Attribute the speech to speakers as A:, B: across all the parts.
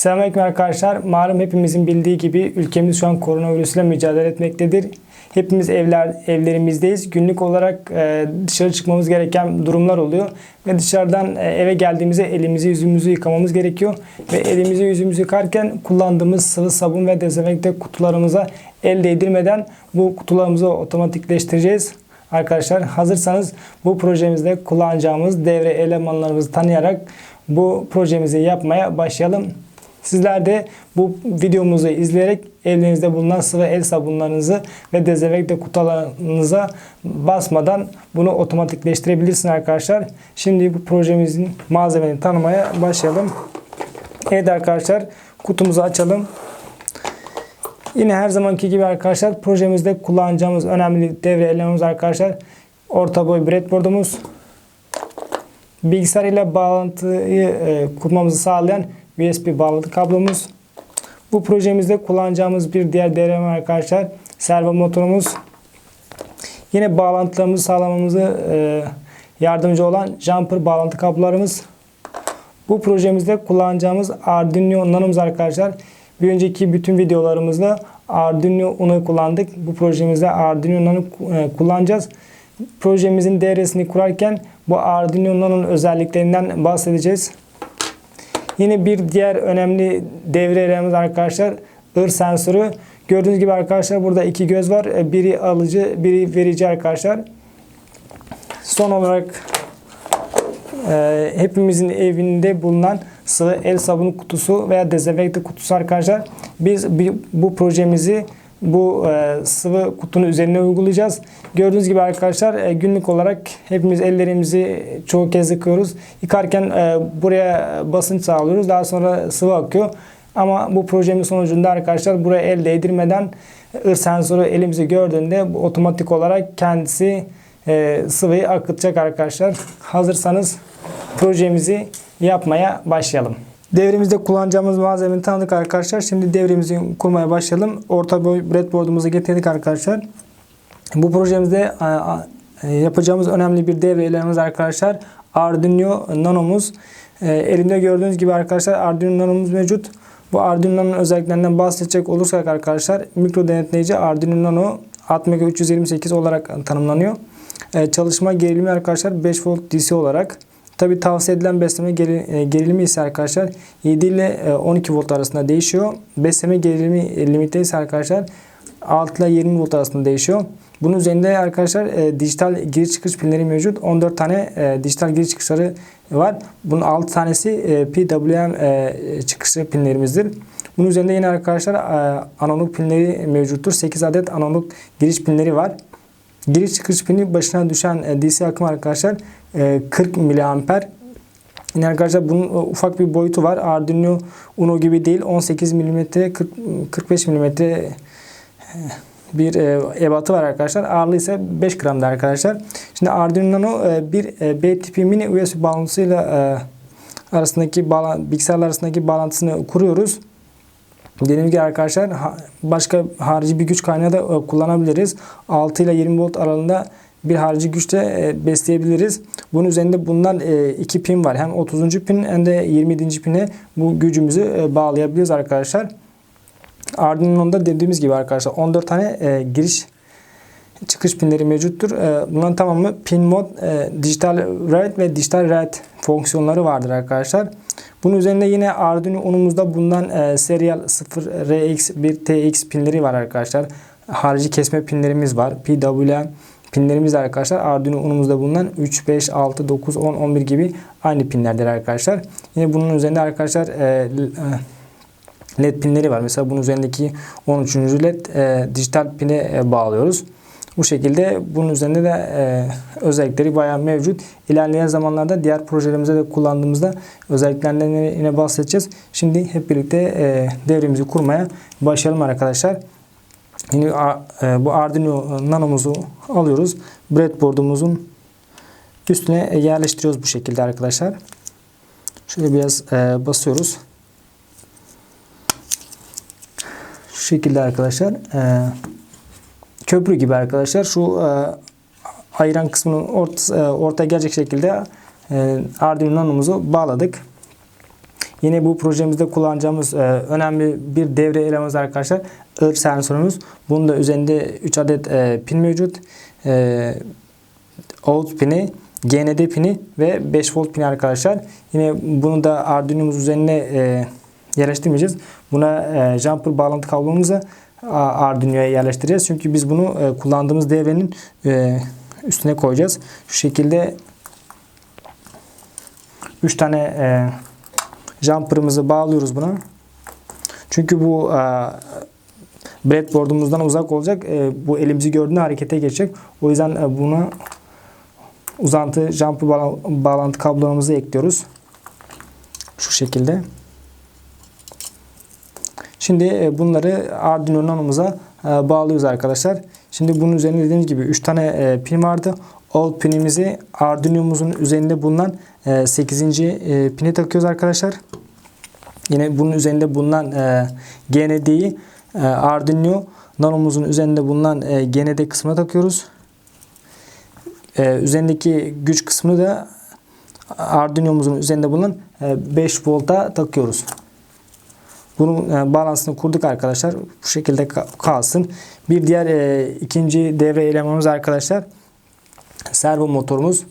A: Selamünaleyküm arkadaşlar. Malum hepimizin bildiği gibi ülkemiz şu an koronavirüsle mücadele etmektedir. Hepimiz evler evlerimizdeyiz. Günlük olarak e, dışarı çıkmamız gereken durumlar oluyor ve dışarıdan e, eve geldiğimizde elimizi yüzümüzü yıkamamız gerekiyor ve elimizi yüzümüzü yıkarken kullandığımız sıvı sabun ve dezenfekte kutularımıza el değdirmeden bu kutularımızı otomatikleştireceğiz. Arkadaşlar hazırsanız bu projemizde kullanacağımız devre elemanlarımızı tanıyarak bu projemizi yapmaya başlayalım. Sizler de bu videomuzu izleyerek elinizde bulunan sıvı el sabunlarınızı ve dezenfekte kutularınıza basmadan bunu otomatikleştirebilirsiniz arkadaşlar. Şimdi bu projemizin malzemelerini tanımaya başlayalım. Evet arkadaşlar kutumuzu açalım. Yine her zamanki gibi arkadaşlar projemizde kullanacağımız önemli devre elemanımız arkadaşlar orta boy breadboardumuz bilgisayar ile bağlantıyı e, kurmamızı sağlayan USB bağlantı kablomuz. Bu projemizde kullanacağımız bir diğer devre arkadaşlar servo motorumuz. Yine bağlantılarımızı sağlamamızı e, yardımcı olan jumper bağlantı kablolarımız. Bu projemizde kullanacağımız Arduino Nano'muz arkadaşlar. Bir önceki bütün videolarımızda Arduino Uno'yu kullandık. Bu projemizde Arduino Nano e, kullanacağız. Projemizin devresini kurarken bu Arduino Nano'nun özelliklerinden bahsedeceğiz. Yine bir diğer önemli devrelerimiz arkadaşlar ır sensörü. Gördüğünüz gibi arkadaşlar burada iki göz var. E, Biri alıcı, biri verici arkadaşlar. Son olarak e, hepimizin evinde bulunan sıvı el sabunu kutusu veya dezenfekte kutusu arkadaşlar. Biz bu projemizi bu e, sıvı kutunun üzerine uygulayacağız. Gördüğünüz gibi arkadaşlar e, günlük olarak hepimiz ellerimizi çoğu kez yıkıyoruz. Yıkarken e, buraya basınç sağlıyoruz. Daha sonra sıvı akıyor. Ama bu projenin sonucunda arkadaşlar buraya el değdirmeden ır sensörü elimizi gördüğünde bu otomatik olarak kendisi sıvıyı akıtacak arkadaşlar. Hazırsanız projemizi yapmaya başlayalım. Devrimizde kullanacağımız malzemeyi tanıdık arkadaşlar. Şimdi devrimizi kurmaya başlayalım. Orta boy breadboard'umuzu getirdik arkadaşlar. Bu projemizde e, yapacağımız önemli bir devre elememiz arkadaşlar. Arduino Nano'muz. E, elimde gördüğünüz gibi arkadaşlar Arduino Nano'muz mevcut. Bu Arduino Nano'nun özelliklerinden bahsedecek olursak arkadaşlar mikro denetleyici Arduino Nano 6MHz olarak tanımlanıyor. E, çalışma gerilimi arkadaşlar 5 volt DC olarak. Tabi tavsiye edilen besleme e, gerilimi ise arkadaşlar 7 ile e, 12 volt arasında değişiyor. Besleme gerilimi e, limiti ise arkadaşlar 6 ile 20 volt arasında değişiyor. Bunun üzerinde arkadaşlar e, dijital giriş çıkış pinleri mevcut. 14 tane e, dijital giriş çıkışları var. Bunun 6 tanesi e, PWM e, çıkışı pinlerimizdir. Bunun üzerinde yine arkadaşlar e, analog pinleri mevcuttur. 8 adet analog giriş pinleri var. Giriş çıkış pini başına düşen e, DC akım arkadaşlar e, 40 miliamper. Yine arkadaşlar bunun e, ufak bir boyutu var. Arduino Uno gibi değil. 18 mm 40, 45 mm bir e, ebatı var arkadaşlar. Ağırlığı ise 5 gramda arkadaşlar. Şimdi Arduino Nano e, bir e, B tipi mini USB bağlantısıyla e, arasındaki bağlan bilgisayarlar arasındaki bağlantısını kuruyoruz. Dediğim gibi arkadaşlar başka harici bir güç kaynağı da e, kullanabiliriz. 6 ile 20 volt aralığında bir harici güç de e, besleyebiliriz. Bunun üzerinde bundan e, iki pin var. Hem 30. pin hem de 27. pine bu gücümüzü bağlayabiliriz arkadaşlar. Arduino'da dediğimiz gibi arkadaşlar 14 tane giriş çıkış pinleri mevcuttur. E, bunların tamamı pin mod, e, dijital write ve dijital write fonksiyonları vardır arkadaşlar. Bunun üzerinde yine Arduino Uno'muzda bulunan e, serial 0RX1TX pinleri var arkadaşlar. Harici kesme pinlerimiz var. PWM pinlerimiz arkadaşlar Arduino Uno'muzda bulunan 3, 5, 6, 9, 10, 11 gibi aynı pinlerdir arkadaşlar. Yine bunun üzerinde arkadaşlar e, LED pinleri var. Mesela bunun üzerindeki 13. led dijital pine bağlıyoruz. Bu şekilde bunun üzerinde de e, özellikleri bayağı mevcut. İlerleyen zamanlarda diğer projelerimizde de kullandığımızda özelliklerinden yine- bahsedeceğiz. Şimdi hep birlikte e, devrimizi kurmaya başlayalım arkadaşlar. Yine e, bu Arduino Nano'muzu alıyoruz. Breadboard'umuzun üstüne yerleştiriyoruz bu şekilde arkadaşlar. Şöyle biraz e, basıyoruz. Şu şekilde arkadaşlar. E, köprü gibi arkadaşlar. Şu e, ayıran kısmının orta, e, ortaya gelecek şekilde e, Arduino Nano'muzu bağladık. Yine bu projemizde kullanacağımız e, önemli bir devre elememiz arkadaşlar. ır sensörümüz. Bunun da üzerinde 3 adet e, pin mevcut. E, out pini, GND pini ve 5 volt pini arkadaşlar. Yine bunu da Arduino'muz üzerine e, yerleştirmeyeceğiz. Buna e, jumper bağlantı kablomuzu A- Arduino'ya yerleştireceğiz. Çünkü biz bunu e, kullandığımız devrenin e, üstüne koyacağız. Şu şekilde 3 tane e, jumper'ımızı bağlıyoruz buna. Çünkü bu e, breadboard'umuzdan uzak olacak. E, bu elimizi gördüğünde harekete geçecek. O yüzden e, buna uzantı jumper bağla- bağlantı kablolarımızı ekliyoruz. Şu şekilde. Şimdi e, bunları Arduino Nano'muza e, bağlıyoruz arkadaşlar. Şimdi bunun üzerine dediğimiz gibi 3 tane e, pin vardı. Out pinimizi Arduino'muzun üzerinde bulunan 8. pini takıyoruz arkadaşlar. Yine bunun üzerinde bulunan GND'yi Arduino Nano'muzun üzerinde bulunan GND kısmına takıyoruz. Üzerindeki güç kısmını da Arduino'muzun üzerinde bulunan 5 volta takıyoruz. Bunun e, bağlantısını kurduk arkadaşlar. Bu şekilde ka- kalsın. Bir diğer e, ikinci devre elemanımız arkadaşlar servo motorumuz.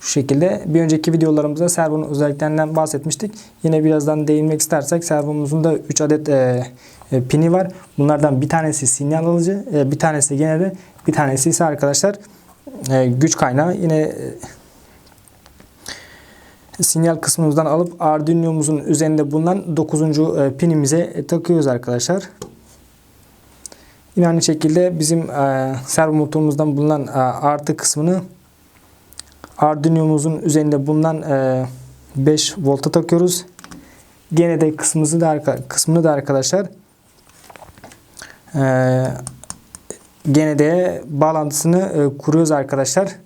A: Şu şekilde bir önceki videolarımızda servonun özelliklerinden bahsetmiştik. Yine birazdan değinmek istersek servomuzun da 3 adet e, e, pini var. Bunlardan bir tanesi sinyal alıcı, e, bir tanesi genelde, bir tanesi ise arkadaşlar e, güç kaynağı. Yine e, sinyal kısmımızdan alıp Arduino'muzun üzerinde bulunan 9. e, pinimize takıyoruz arkadaşlar. Yine aynı şekilde bizim e, servo motorumuzdan bulunan e, artı kısmını Arduino'muzun üzerinde bulunan e, 5 volta takıyoruz. Gene de kısmımızı da kısmını da arkadaşlar e, gene de bağlantısını e, kuruyoruz arkadaşlar.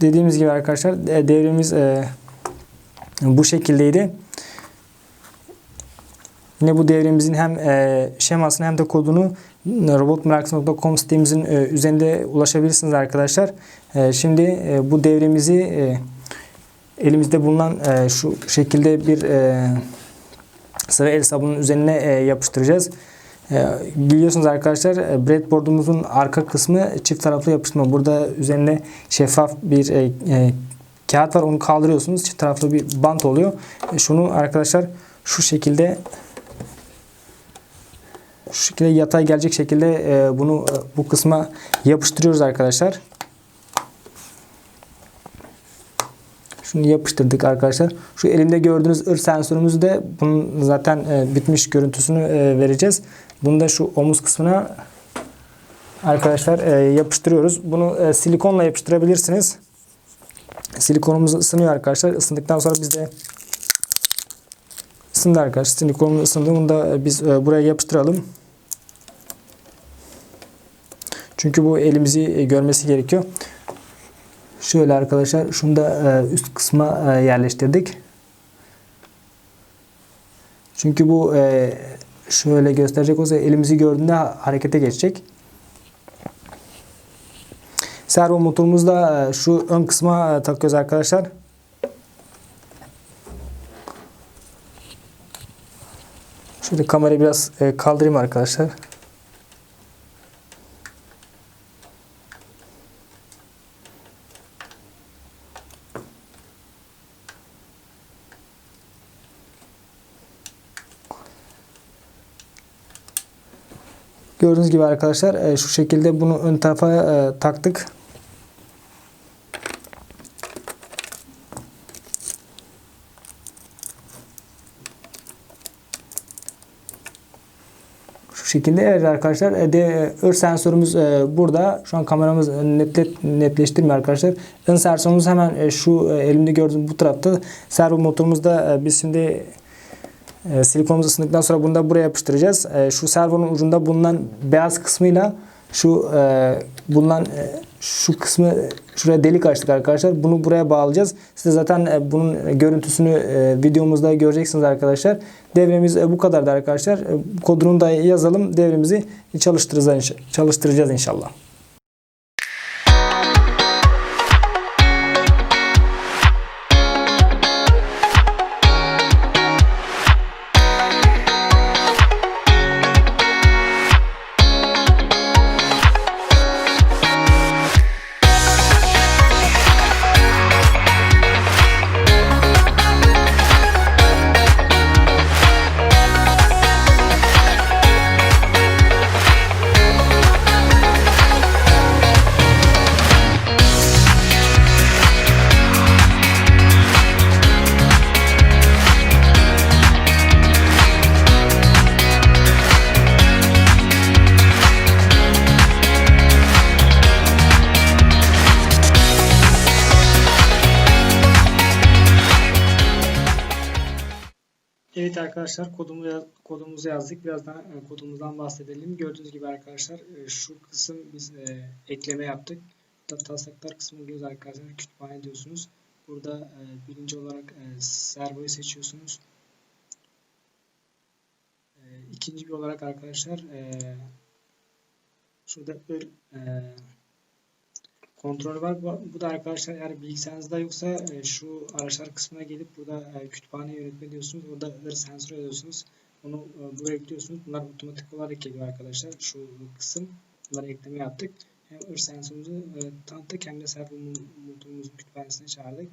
A: Dediğimiz gibi arkadaşlar e, devremiz e, bu şekildeydi. Yine bu devremizin hem e, şemasını hem de kodunu robotmeraklısı.com sitemizin e, üzerinde ulaşabilirsiniz arkadaşlar. E, şimdi e, bu devremizi e, elimizde bulunan e, şu şekilde bir e, sıra el sabunun üzerine e, yapıştıracağız. E, biliyorsunuz arkadaşlar e, breadboard'umuzun arka kısmı çift taraflı yapıştırma. Burada üzerine şeffaf bir e, e, kağıt var. Onu kaldırıyorsunuz. Çift taraflı bir bant oluyor. Şunu arkadaşlar şu şekilde şu şekilde yatay gelecek şekilde bunu bu kısma yapıştırıyoruz arkadaşlar. Şunu yapıştırdık arkadaşlar. Şu elimde gördüğünüz ır sensörümüzü de bunun zaten bitmiş görüntüsünü vereceğiz. Bunu da şu omuz kısmına arkadaşlar e, yapıştırıyoruz. Bunu e, silikonla yapıştırabilirsiniz. Silikonumuz ısınıyor arkadaşlar. Isındıktan sonra biz de ısındı arkadaşlar. Silikonumuz ısındı. Bunu da e, biz e, buraya yapıştıralım. Çünkü bu elimizi e, görmesi gerekiyor. Şöyle arkadaşlar şunu da e, üst kısma e, yerleştirdik. Çünkü bu e, şöyle gösterecek olsa elimizi gördüğünde harekete geçecek. Servo motorumuzu da şu ön kısma takıyoruz arkadaşlar. Şöyle kamerayı biraz kaldırayım arkadaşlar. Gördüğünüz gibi arkadaşlar e, şu şekilde bunu ön tarafa e, taktık. Şu şekilde evet arkadaşlar e, de, ön sensörümüz e, burada. Şu an kameramız netlet, netleştirmiyor arkadaşlar. Ön sensörümüz hemen e, şu e, elimde gördüğüm bu tarafta. Servo motorumuzda e, biz şimdi e, silikonumuzu ısındıktan sonra bunu da buraya yapıştıracağız. E, şu servonun ucunda bulunan beyaz kısmıyla şu e, bulunan e, şu kısmı şuraya delik açtık arkadaşlar. Bunu buraya bağlayacağız. Siz zaten e, bunun görüntüsünü e, videomuzda göreceksiniz arkadaşlar. Devremiz e, bu kadardı arkadaşlar. E, kodunu da yazalım. Devremizi çalıştıracağız, çalıştıracağız inşallah. Arkadaşlar kodumu yaz- kodumuzu yazdık. Birazdan e, kodumuzdan bahsedelim. Gördüğünüz gibi arkadaşlar e, şu kısım biz e, ekleme yaptık. Taslaklar kısmını giriyoruz arkadaşlar. Kütüphane diyorsunuz. Burada e, birinci olarak e, servoyu seçiyorsunuz. E, ikinci bir olarak arkadaşlar e, şurada ır e, kontrol var. Bu, da arkadaşlar eğer bilgisayarınızda yoksa e, şu araçlar kısmına gelip burada e, kütüphane yönetme diyorsunuz. Orada sensör yazıyorsunuz. Onu e, buraya ekliyorsunuz. Bunlar otomatik olarak geliyor arkadaşlar. Şu kısım. Bunları ekleme yaptık. Hem ır sensörümüzü tanıttık hem de servo motorumuzun kütüphanesine çağırdık.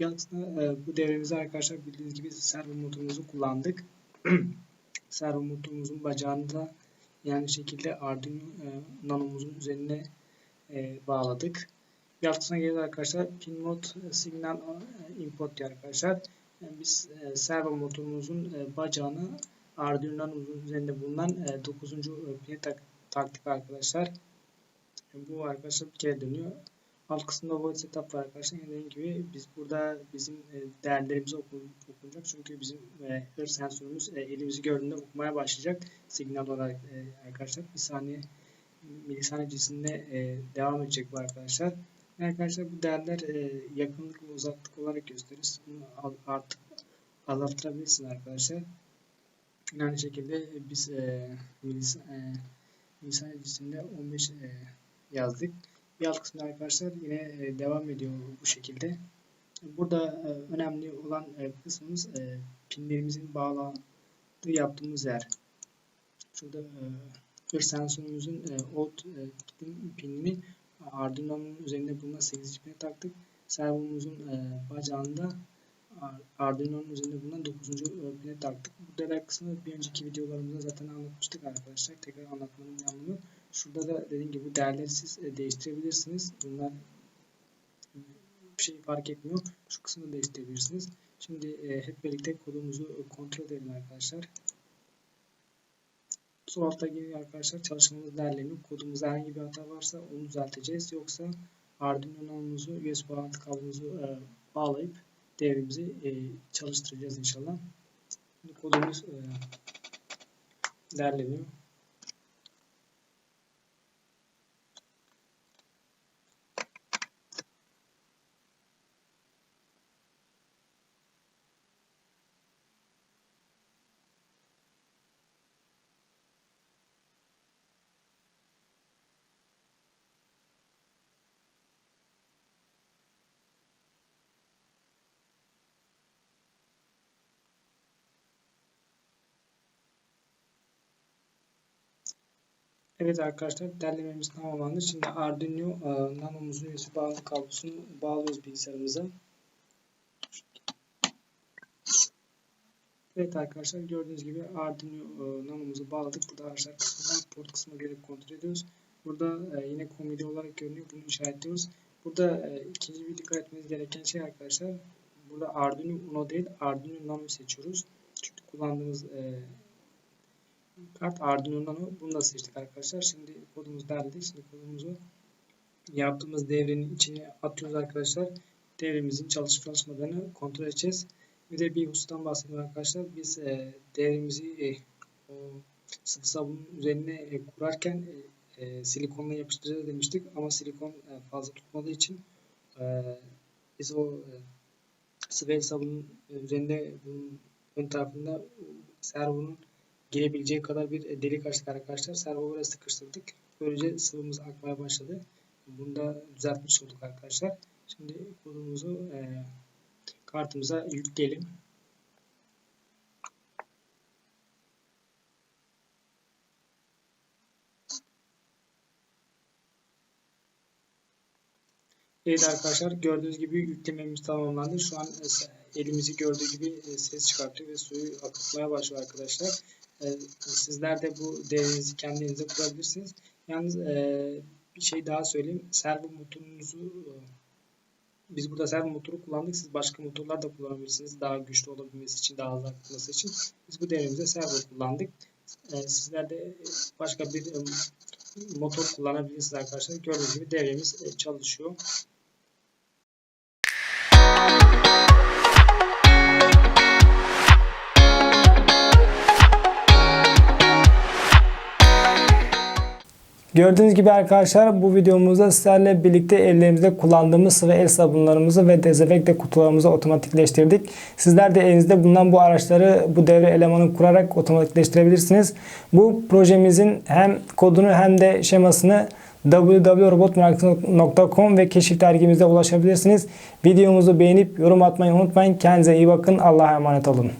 A: Bir aslında e, bu devremizde arkadaşlar bildiğiniz gibi servo motorumuzu kullandık. servo motorumuzun bacağını yani şekilde Arduino nanomuzun üzerine e, bağladık. Haftasına gelir arkadaşlar pin mod e, signal e, import diyor arkadaşlar. Yani biz e, servo motorumuzun e, bacağını Arduino nanomuzun üzerinde bulunan e, 9. e, pine tak, taktık arkadaşlar. Bu arkadaşlar bir kere dönüyor. Alt kısımda void setup var arkadaşlar. Dediğim gibi biz burada bizim e, değerlerimizi okun, okunacak. Çünkü bizim e, hır sensörümüz e, elimizi gördüğünde okumaya başlayacak. Signal olarak e, arkadaşlar. Bir saniye milisaniye cinsinden e, devam edecek bu arkadaşlar. Arkadaşlar bu değerler e, yakınlık ve uzaklık olarak gösterir. Bunu artık azaltırabilirsiniz arkadaşlar. Aynı şekilde e, biz e, milis, e, milisaniye cinsinde 15 e, yazdık. Bir alt kısmında arkadaşlar yine e, devam ediyor bu şekilde. Burada e, önemli olan e, kısmımız e, pinlerimizin bağlantığı yaptığımız yer. Şurada e, hır sensörümüzün e, old e, pin- pinini Arduino'nun üzerinde bulunan 8. pine taktık. Servomuzun e, bacağında Ar- Arduino'nun üzerinde bulunan 9. e, pine taktık. Bu detay kısmını bir önceki videolarımızda zaten anlatmıştık arkadaşlar. Tekrar anlatmanın bir anlamı. Şurada da dediğim gibi bu değerleri siz e, değiştirebilirsiniz. Bunlar bir şey fark etmiyor. Şu kısmını değiştirebilirsiniz. Şimdi e, hep birlikte kodumuzu kontrol edelim arkadaşlar. Sol altta geliyor arkadaşlar çalışmamız derleniyor. Kodumuzda herhangi bir hata varsa onu düzelteceğiz. Yoksa Arduino nanomumuzu USB bağlantı kablomuzu e, bağlayıp devrimizi e, çalıştıracağız inşallah. Şimdi kodumuz e, derleniyor. Evet arkadaşlar derlememiz tamamlandı. Şimdi Arduino e, nanomuzun USB bağlantı kablosunu bağlıyoruz bilgisayarımıza. Evet arkadaşlar gördüğünüz gibi Arduino e, nanomuzu bağladık. Burada araçlar kısmından port kısmına gelip kontrol ediyoruz. Burada e, yine komedi olarak görünüyor. Bunu işaretliyoruz. Burada ikinci bir dikkat etmeniz gereken şey arkadaşlar. Burada Arduino Uno değil Arduino Nano seçiyoruz. Çünkü kullandığımız kart Arduino Nano. Bunu da seçtik arkadaşlar. Şimdi kodumuz derdi. Şimdi kodumuzu yaptığımız devrenin içine atıyoruz arkadaşlar. Devremizin çalışıp çalışmadığını kontrol edeceğiz. Bir de bir husustan bahsedeyim arkadaşlar. Biz e, devremizi e, o sıvı sabunun üzerine e, kurarken e, e, silikonla yapıştıracağız demiştik. Ama silikon e, fazla tutmadığı için e, biz o e, sıvı el sabunun üzerinde bunun ön tarafında servonun girebileceği kadar bir e, delik açtık arkadaşlar. Servo buraya sıkıştırdık. Böylece sıvımız akmaya başladı. Bunu da düzeltmiş olduk arkadaşlar. Şimdi kodumuzu e, kartımıza yükleyelim. Evet arkadaşlar gördüğünüz gibi yüklememiz tamamlandı. Şu an e, elimizi gördüğü gibi e, ses çıkartıyor ve suyu akıtmaya başlıyor arkadaşlar. E, Sizler de bu devrenizi kendinize kurabilirsiniz. Yalnız e, bir şey daha söyleyeyim. Servo motorunuzu e, biz burada servo motoru kullandık. Siz başka motorlar da kullanabilirsiniz. Daha güçlü olabilmesi için, daha hızlı akıtması için. Biz bu devremizde servo kullandık. E, Sizler de başka bir e, motor kullanabilirsiniz arkadaşlar. Gördüğünüz gibi devremiz e, çalışıyor. Gördüğünüz gibi arkadaşlar bu videomuzda sizlerle birlikte ellerimizde kullandığımız sıvı el sabunlarımızı ve dezenfekte kutularımızı otomatikleştirdik. Sizler de elinizde bulunan bu araçları bu devre elemanı kurarak otomatikleştirebilirsiniz. Bu projemizin hem kodunu hem de şemasını www.robotmarketing.com ve keşif dergimizde ulaşabilirsiniz. Videomuzu beğenip yorum atmayı unutmayın. Kendinize iyi bakın. Allah'a emanet olun.